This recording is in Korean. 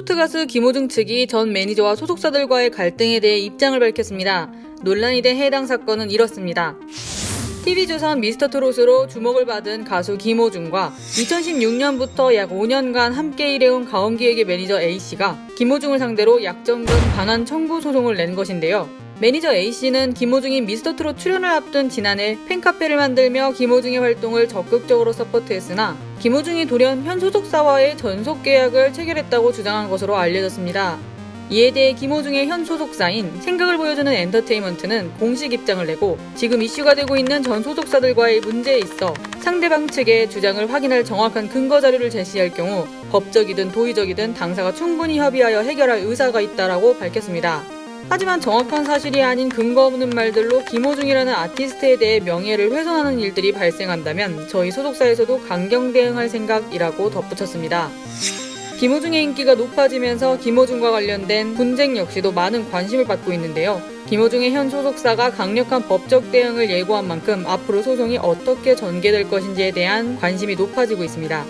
트로트 가수 김호중 측이 전 매니저와 소속사들과의 갈등에 대해 입장을 밝혔습니다. 논란이 된 해당 사건은 이렇습니다. TV조선 미스터트롯으로 주목을 받은 가수 김호중과 2016년부터 약 5년간 함께 일해온 가온기획의 매니저 A씨가 김호중을 상대로 약정금 반환 청구 소송을 낸 것인데요. 매니저 A씨는 김호중이 미스터트롯 출연을 앞둔 지난해 팬카페를 만들며 김호중의 활동을 적극적으로 서포트했으나 김호중이 돌연 현 소속사와의 전속 계약을 체결했다고 주장한 것으로 알려졌습니다. 이에 대해 김호중의 현 소속사인 생각을 보여주는 엔터테인먼트는 공식 입장을 내고 지금 이슈가 되고 있는 전 소속사들과의 문제에 있어 상대방 측의 주장을 확인할 정확한 근거 자료를 제시할 경우 법적이든 도의적이든 당사가 충분히 협의하여 해결할 의사가 있다라고 밝혔습니다. 하지만 정확한 사실이 아닌 근거 없는 말들로 김호중이라는 아티스트에 대해 명예를 훼손하는 일들이 발생한다면 저희 소속사에서도 강경 대응할 생각이라고 덧붙였습니다. 김호중의 인기가 높아지면서 김호중과 관련된 분쟁 역시도 많은 관심을 받고 있는데요. 김호중의 현 소속사가 강력한 법적 대응을 예고한 만큼 앞으로 소송이 어떻게 전개될 것인지에 대한 관심이 높아지고 있습니다.